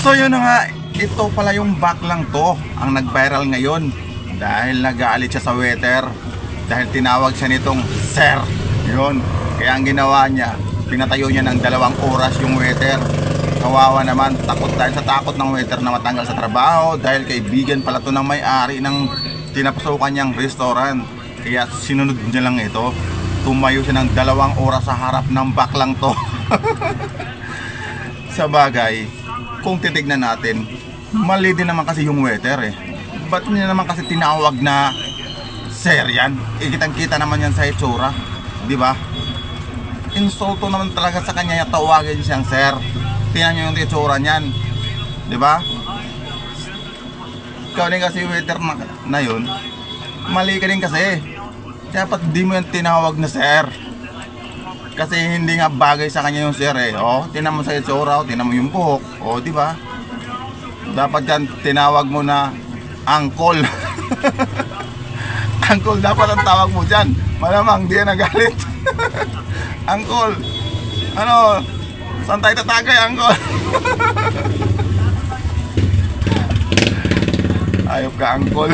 So yun nga, ito pala yung back lang to ang nag-viral ngayon dahil nag-aalit siya sa waiter dahil tinawag siya nitong sir. Yun. Kaya ang ginawa niya, pinatayo niya ng dalawang oras yung waiter. Kawawa naman, takot dahil sa takot ng waiter na matanggal sa trabaho dahil kaibigan pala to ng may-ari ng tinapasukan niyang restaurant. Kaya sinunod niya lang ito. Tumayo siya ng dalawang oras sa harap ng back lang to. sa bagay, kung titignan natin, mali din naman kasi yung waiter eh. Ba't niya naman kasi tinawag na sir yan? Eh, kitang-kita naman yan sa itsura. Di ba? Insulto naman talaga sa kanya yung tawagin siyang sir. Tingnan niyo yung itsura niyan. Di ba? Ikaw din kasi waiter na, na yun. Mali ka din kasi. Dapat di mo yan tinawag na sir. Kasi hindi nga bagay sa kanya yung sir eh. Oh, tinan mo sa itsura, oh, tinan mo yung buhok. Oh, di ba? Dapat yan tinawag mo na uncle. uncle dapat ang tawag mo dyan. Malamang di yan nagalit. uncle. Ano? Saan tayo tatagay, uncle? Ayop ka, uncle.